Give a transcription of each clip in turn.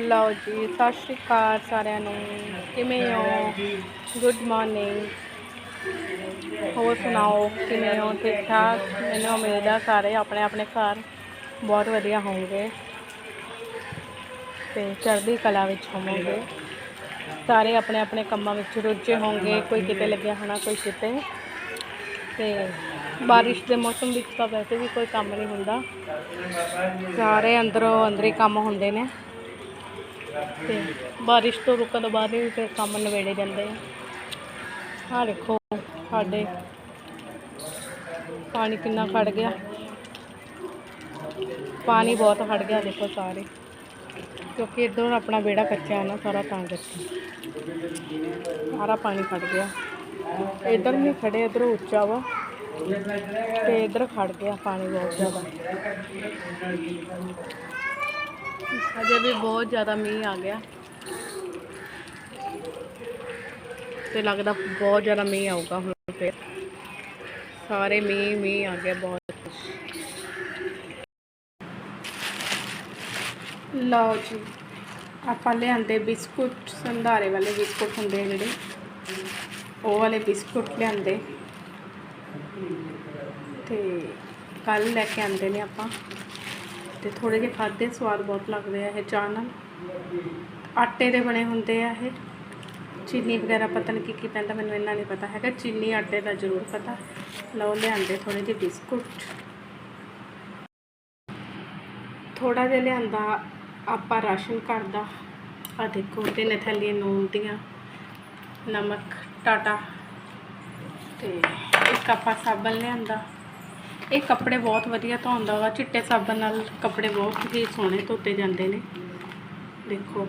ਲਓ ਜੀ, ਸਤਿ ਸ਼੍ਰੀ ਅਕਾਲ ਸਾਰਿਆਂ ਨੂੰ। ਕਿਵੇਂ ਹੋ? ਗੁੱਡ ਮਾਰਨਿੰਗ ਹੋਰ ਸੁਣਾਓ, ਕਿਵੇਂ ਹੋ? ਠੀਕ ਠਾਕ? ਮੈਨੂੰ ਉਮੀਦ ਆ ਸਾਰੇ ਆਪਣੇ ਆਪਣੇ ਘਰ ਬਹੁਤ ਵਧੀਆ ਹੋਣਗੇ। ਤੇ ਚੜ੍ਹਦੀ ਕਲਾ ਵਿੱਚ ਹੋਵੋਗੇ। ਸਾਰੇ ਆਪਣੇ ਆਪਣੇ ਕੰਮਾਂ ਵਿੱਚ ਰੁੱਝੇ ਹੋਣਗੇ। ਕੋਈ ਕਿਤੇ ਲੱਗਿਆ ਹੋਣਾ, ਕੋਈ ਕਿਤੇ। ਤੇ ਬਾਰਿਸ਼ ਦੇ ਮੌਸਮ ਵਿੱਚ ਤਾਂ ਵੈਸੇ ਵੀ ਕੋਈ ਕੰਮ ਨਹੀਂ ਹੁੰਦਾ। ਸਾਰੇ ਅੰਦਰੋਂ ਅੰਦਰੀ ਕੰਮ ਹੁੰਦੇ ਨੇ। ਤੇ ਬਾਰਿਸ਼ ਤੋਂ ਰੁਕਣ ਤੋਂ ਬਾਅਦ ਹੀ ਫਿਰ ਕੰਮ ਨਵੇੜੇ ਜਾਂਦੇ ਆ। ਆਹ ਦੇਖੋ, ਸਾਡੇ ਪਾਣੀ ਕਿੰਨਾ ਖੜ ਗਿਆ। ਪਾਣੀ ਬਹੁਤ ਖੜ ਗਿਆ ਦੇਖੋ ਸਾਰੇ। ਕਿਉਂਕਿ ਇੱਧਰ ਆਪਣਾ ਵਿਹੜਾ ਕੱਚਾ ਹੈ ਨਾ, ਸਾਰਾ ਤਾਂ ਕਰਕੇ। ਸਾਰਾ ਪਾਣੀ ਖੜ ਗਿਆ। ਇੱਧਰ ਨਹੀਂ ਖੜੇ ਇੱਧਰ ਉੱਚਾ ਵਾ। ਤੇ ਇੱਧਰ ਖੜ ਗਿਆ ਪਾਣੀ ਬਹੁਤ ਜ਼ਿਆਦਾ। ਅਜੇ ਵੀ ਬਹੁਤ ਜ਼ਿਆਦਾ ਮੀਂਹ ਆ ਗਿਆ। ਤੇ ਲੱਗਦਾ ਬਹੁਤ ਜ਼ਿਆਦਾ ਮੀਂਹ ਆਊਗਾ ਹੁਣ ਫਿਰ ਸਾਰੇ ਮੀਂਹ ਮੀਂਹ ਆ ਗਿਆ ਬਹੁਤ। ਲਓ ਜੀ, ਆਪਾਂ ਲਿਆਂਦੇ ਬਿਸਕੁਟ, ਸੰਧਾਰੇ ਵਾਲੇ ਬਿਸਕੁਟ ਹੁੰਦੇ ਆ ਜਿਹੜੇ। ਉਹ ਵਾਲੇ ਬਿਸਕੁਟ ਲਿਆਂਦੇ। ਤੇ ਕੱਲ ਲੈ ਕੇ ਆਂਦੇ ਨੇ ਆਪਾਂ। ਤੇ ਥੋੜੇ ਜਿਹੇ ਖਾਦੇ ਸਵਾਦ ਬਹੁਤ ਲੱਗਦੇ ਆ ਇਹ ਚਾਹ ਨਾਲ। ਆਟੇ ਦੇ ਬਣੇ ਹੁੰਦੇ ਆ ਇਹ। ਚੀਨੀ ਵਗੈਰਾ ਪਤਾ ਨਹੀਂ ਕੀ ਕੀ ਪੈਂਦਾ, ਮੈਨੂੰ ਇੰਨਾ ਨਹੀਂ ਪਤਾ ਹੈਗਾ। ਚੀਨੀ ਆਟੇ ਦਾ ਜ਼ਰੂਰ ਪਤਾ। ਲਓ, ਲਿਆਂਦੇ ਥੋੜੇ ਜਿਹੇ ਬਿਸਕੁਟ। ਥੋੜਾ ਜਿਹਾ ਲਿਆਂਦਾ ਆਪਾਂ ਰਾਸ਼ਨ ਘਰ ਦਾ। ਆ ਦੇਖੋ ਤਿੰਨ ਥੈਲੀਆਂ ਨੂਨ ਦੀਆਂ। ਨਮਕ, ਟਾਟਾ। ਤੇ ਇੱਕ ਆਪਾਂ ਸਾਬਣ ਲਿਆਂਦਾ। ਇਹ ਕੱਪੜੇ ਬਹੁਤ ਵਧੀਆ ਧੋਂਦਾ ਵਾ, ਚਿੱਟੇ ਸਾਬਣ ਨਾਲ ਕੱਪੜੇ ਬਹੁਤ ਹੀ ਸੋਹਣੇ ਧੋਤੇ ਜਾਂਦੇ ਨੇ। ਦੇਖੋ।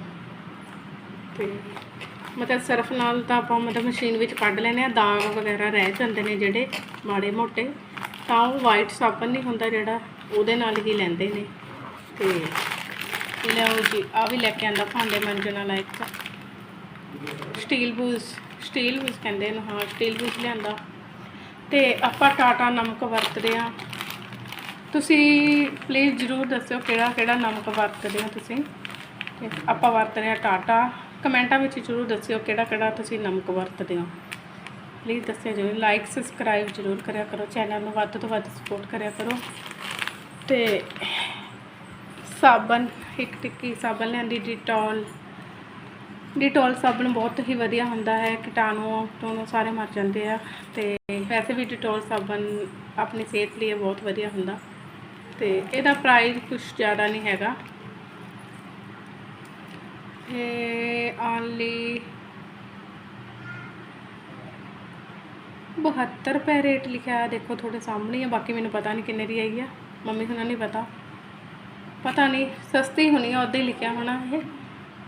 ਤੇ ਮਤਲਬ ਸਰਫ ਨਾਲ ਤਾਂ ਆਪਾਂ ਮਤਲਬ ਮਸ਼ੀਨ ਵਿੱਚ ਕੱਢ ਲੈਨੇ ਆ ਦਾਗ ਵਗੈਰਾ ਰਹਿ ਜਾਂਦੇ ਨੇ ਜਿਹੜੇ ਮਾੜੇ ਮੋਟੇ, ਤਾਂ ਉਹ ਵਾਈਟ ਸਾਬਣ ਨਹੀਂ ਹੁੰਦਾ ਜਿਹੜਾ ਉਹਦੇ ਨਾਲ ਹੀ ਲੈਂਦੇ ਨੇ। ਤੇ ਲਿਆਓ ਜੀ ਆ ਵੀ ਲੈ ਕੇ ਆਂਦਾ ਭਾਂਡੇ ਮਾਂਜਣ ਵਾਲਾ ਇੱਕ। ਸਟੀਲ ਬੂਜ਼ ਸਟੀਲ ਬੂਸ ਕਹਿੰਦੇ ਨੇ ਹਾਂ, ਸਟੀਲ ਬੂਜ਼ ਲਿਆਂਦਾ। ਤੇ ਆਪਾਂ ਟਾਟਾ ਨਮਕ ਵਰਤਦੇ ਆ ਤੁਸੀਂ ਪਲੀਜ਼ ਜ਼ਰੂਰ ਦੱਸਿਓ ਕਿਹੜਾ ਕਿਹੜਾ ਨਮਕ ਵਰਤਦੇ ਹੋ ਤੁਸੀਂ। ਤੇ ਆਪਾਂ ਵਰਤਦੇ ਆ ਟਾਟਾ। ਕਮੈਂਟਾਂ ਵਿੱਚ ਜ਼ਰੂਰ ਦੱਸਿਓ ਕਿਹੜਾ ਕਿਹੜਾ ਤੁਸੀਂ ਨਮਕ ਵਰਤਦੇ ਹੋ। ਪਲੀਜ਼ ਦੱਸਿਓ ਜ਼ਰੂਰ। ਲਾਈਕ ਸਬਸਕ੍ਰਾਈਬ ਜ਼ਰੂਰ ਕਰਿਆ ਕਰੋ। ਚੈਨਲ ਨੂੰ ਵੱਧ ਤੋਂ ਵੱਧ ਸਪੋਰਟ ਕਰਿਆ ਕਰੋ। ਤੇ ਸਾਬਣ, ਇੱਕ ਟਿੱਕੀ ਸਾਬਣ ਲਿਆਂਦੀ ਡਿਟੋਲ ਡਿਟੋਲ ਸਾਬਣ ਬਹੁਤ ਹੀ ਵਧੀਆ ਹੁੰਦਾ ਹੈ ਕੀਟਾਣੂ ਤੋਂ ਸਾਰੇ ਮਰ ਜਾਂਦੇ ਆ ਤੇ ਵੈਸੇ ਵੀ ਡਿਟੋਲ ਸਾਬਣ ਆਪਣੀ ਸਿਹਤ ਲਈ ਬਹੁਤ ਵਧੀਆ ਹੁੰਦਾ ਤੇ ਇਹਦਾ ਪ੍ਰਾਈਸ ਕੁਝ ਜ਼ਿਆਦਾ ਨਹੀਂ ਹੈਗਾ। ਇਹ ਆਨਲੀ 72 ਰੁਪਏ ਰੇਟ ਲਿਖਿਆ ਦੇਖੋ ਤੁਹਾਡੇ ਸਾਹਮਣੇ ਹੀ ਹੈ ਬਾਕੀ ਮੈਨੂੰ ਪਤਾ ਨਹੀਂ ਕਿੰਨੇ ਦੀ ਆਈ ਆ, ਮੰਮੀ ਹੁਣਾਂ ਨਹੀਂ ਪਤਾ। ਪਤਾ ਨਹੀਂ, ਸਸਤੀ ਹੋਣੀ ਆ ਉੱਦਾਂ ਹੀ ਲਿਖਿਆ ਹੋਣਾ ਇਹ।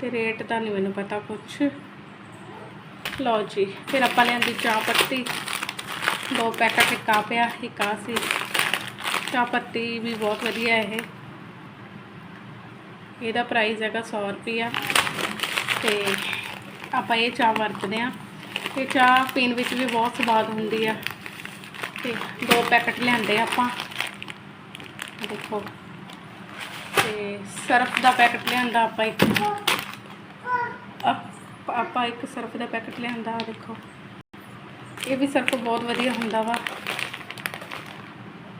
ਤੇ ਰੇਟ ਤਾਂ ਨਹੀਂ ਮੈਨੂੰ ਪਤਾ ਕੁਛ। ਲਓ ਜੀ, ਫਿਰ ਆਪਾਂ ਲਿਆਂਦੀ ਚਾਹ ਪੱਤੀ। ਦੋ ਪੈਕਟ ਇੱਕ ਆ ਪਿਆ ਇੱਕ ਆ ਸੀ। ਚਾਹ ਪੱਤੀ ਵੀ ਬਹੁਤ ਵਧੀਆ ਇਹ। ਇਹਦਾ ਪ੍ਰਾਈਸ ਹੈਗਾ 100 ਰੁਪਿਆ ਤੇ ਆਪਾਂ ਇਹ ਚਾਹ ਵਰਤਦੇ ਆ ਇਹ ਚਾਹ ਪੀਣ ਵਿੱਚ ਵੀ ਬਹੁਤ ਸਵਾਦ ਹੁੰਦੀ ਆ। ਤੇ ਦੋ ਪੈਕਟ ਲਿਆਂਦੇ ਆਪਾਂ। ਦੇਖੋ। ਤੇ ਸਰਫ ਦਾ ਪੈਕਟ ਲਿਆਂਦਾ ਆਪਾਂ ਇੱਕ। ਆਪ ਆਪਾਂ ਇੱਕ ਸਰਫ ਦਾ ਪੈਕਟ ਲਿਆਂਦਾ, ਆਹ ਦੇਖੋ। ਇਹ ਵੀ ਸਰਫ ਬਹੁਤ ਵਧੀਆ ਹੁੰਦਾ ਵਾ।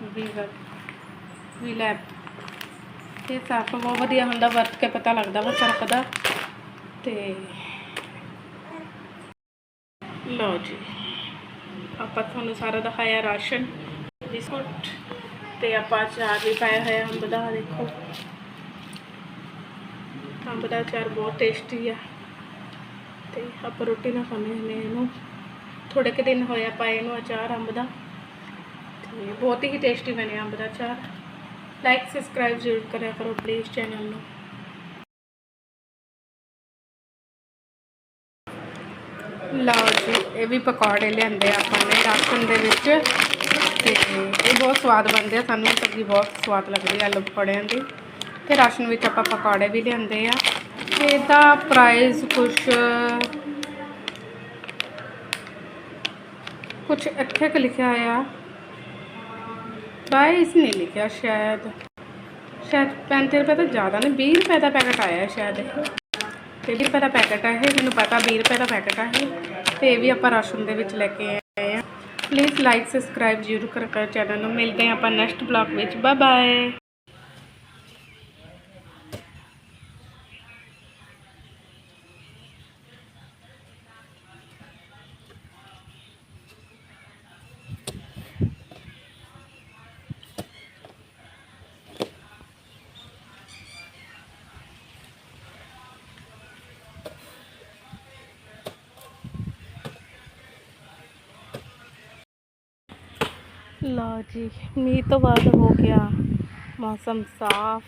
ਵੀ ਵਰ ਵੀ ਲੈਬ ਇਹ ਸਰਫ ਬਹੁਤ ਵਧੀਆ ਹੁੰਦਾ, ਵਰਤ ਕੇ ਪਤਾ ਲੱਗਦਾ ਵਾ ਸਰਫ ਦਾ। ਤੇ ਲਓ ਜੀ, ਆਪਾਂ ਤੁਹਾਨੂੰ ਸਾਰਾ ਦਿਖਾਇਆ ਰਾਸ਼ਨ, ਬਿਸਕੁਟ, ਤੇ ਆਪਾਂ ਚਾਰ ਵੀ ਪਾਇਆ ਹੋਇਆ, ਅੰਬ ਦਾ ਦੇਖੋ। ਅੰਬ ਦਾ ਅਚਾਰ ਬਹੁਤ ਟੇਸਟੀ ਆ। ਤੇ ਆਪਾਂ ਰੋਟੀ ਨਾਲ ਖਾਂਦੇ ਹੁੰਦੇ ਹਾਂ ਇਹਨੂੰ। ਥੋੜੇ ਕੁ ਦਿਨ ਹੋਇਆ ਪਾਏ ਇਹਨੂੰ ਅਚਾਰ, ਅੰਬ ਦਾ। ਤੇ ਬਹੁਤ ਹੀ ਟੇਸਟੀ ਬਣਿਆ ਅੰਬ ਦਾ ਅਚਾਰ। ਲਾਈਕ ਸਬਸਕ੍ਰਾਈਬ ਜ਼ਰੂਰ ਕਰਿਆ ਕਰੋ ਪਲੀਜ਼ ਚੈਨਲ ਨੂੰ। ਲਓ ਜੀ, ਇਹ ਵੀ ਪਕੌੜੇ ਲਿਆਂਦੇ ਆ ਆਪਾਂ ਨੇ ਰਾਸ਼ਨ ਦੇ ਵਿੱਚ। ਤੇ ਇਹ ਬਹੁਤ ਸਵਾਦ ਬਣਦੇ ਆ, ਸਾਨੂੰ ਸਬਜ਼ੀ ਬਹੁਤ ਸਵਾਦ ਲੱਗਦੀ ਆ ਆਲੂ ਪਕੌੜਿਆਂ ਦੀ। ਤੇ ਰਾਸ਼ਨ ਵਿੱਚ ਆਪਾਂ ਪਕੌੜੇ ਵੀ ਲਿਆਂਦੇ ਆ। ਇਹਦਾ ਪ੍ਰਾਈਸ ਕੁਛ ਕੁਛ ਇੱਥੇ ਕੁ ਲਿਖਿਆ ਆ ਪ੍ਰਾਈਸ ਨਹੀਂ ਲਿਖਿਆ ਸ਼ਾਇਦ। ਸ਼ਾਇਦ 35 ਰੁਪਏ ਤੋਂ ਜ਼ਿਆਦਾ ਨਹੀਂ 20 ਰੁਪਏ ਦਾ ਪੈਕਟ ਆਇਆ ਸ਼ਾਇਦ ਇਹ। ਤੇ 20 ਰੁਪਏ ਦਾ ਪੈਕਟ ਹੈ ਇਹ, ਮੈਨੂੰ ਪਤਾ 20 ਰੁਪਏ ਦਾ ਪੈਕਟ ਹੈ ਇਹ। ਤੇ ਇਹ ਵੀ ਆਪਾਂ ਰਾਸ਼ਨ ਦੇ ਵਿੱਚ ਲੈ ਕੇ ਆਏ ਆ ਪਲੀਜ਼ ਲਾਈਕ ਸਬਸਕ੍ਰਾਈਬ ਜ਼ਰੂਰ ਕਰ ਕਰ ਚੈਨਲ ਨੂੰ। ਮਿਲਦੇ ਹਾਂ ਆਪਾਂ ਨੈਕਸਟ ਬਲੌਗ ਵਿੱਚ। ਬਾਏ ਬਾਏ ਲਓ ਜੀ, ਮੀਂਹ ਤੋਂ ਬਾਅਦ ਹੋ ਗਿਆ ਮੌਸਮ ਸਾਫ਼,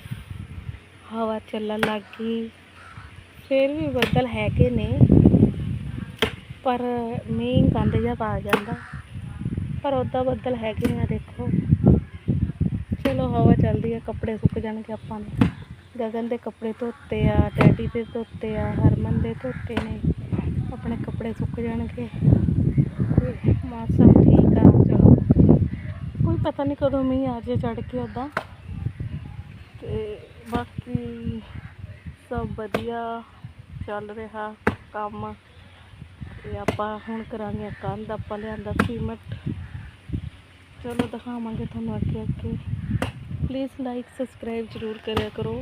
ਹਵਾ ਚੱਲਣ ਲੱਗ ਗਈ। ਫਿਰ ਵੀ ਬੱਦਲ ਹੈਗੇ ਨੇ, ਪਰ ਮੀਂਹ ਗੰਦ ਜਿਹਾ ਪਾ ਜਾਂਦਾ। ਪਰ ਉੱਦਾਂ ਬੱਦਲ ਹੈਗੇ ਨੇ ਆ ਦੇਖੋ। ਚਲੋ, ਹਵਾ ਚੱਲਦੀ ਆ, ਕੱਪੜੇ ਸੁੱਕ ਜਾਣਗੇ ਆਪਾਂ ਨੇ। ਗਗਨ ਦੇ ਕੱਪੜੇ ਧੋਤੇ ਆ, ਡੈਡੀ ਦੇ ਧੋਤੇ ਆ, ਹਰਮਨ ਦੇ ਧੋਤੇ ਨੇ। ਆਪਣੇ ਕੱਪੜੇ ਸੁੱਕ ਜਾਣਗੇ। ਮੌਸਮ ਕੋਈ ਪਤਾ ਨਹੀਂ ਕਦੋਂ ਮੀਂਹ ਆ ਜੇ ਚੜ ਕੇ ਉੱਦਾਂ ਤੇ ਬਾਕੀ ਸਭ ਵਧੀਆ ਚੱਲ ਰਿਹਾ ਕੰਮ। ਤੇ ਆਪਾਂ ਹੁਣ ਕਰਾਂਗੇ ਕੰਧ, ਆਪਾਂ ਲਿਆਂਦਾ ਸੀਮਟ। ਚਲੋ ਦਿਖਾਵਾਂਗੇ ਤੁਹਾਨੂੰ ਅੱਗੇ ਅੱਗੇ। ਪਲੀਜ਼ ਲਾਈਕ ਸਬਸਕ੍ਰਾਈਬ ਜ਼ਰੂਰ ਕਰਿਆ ਕਰੋ।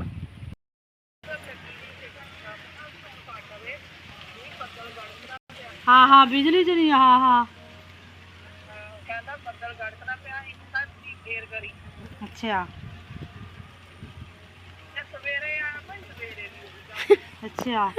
ਹਾਂ ਹਾਂ, ਬਿਜਲੀ ਚ ਨਹੀਂ ਹਾਂ। ਹਾਂ ਅੱਛਾ ਅੱਛਾ।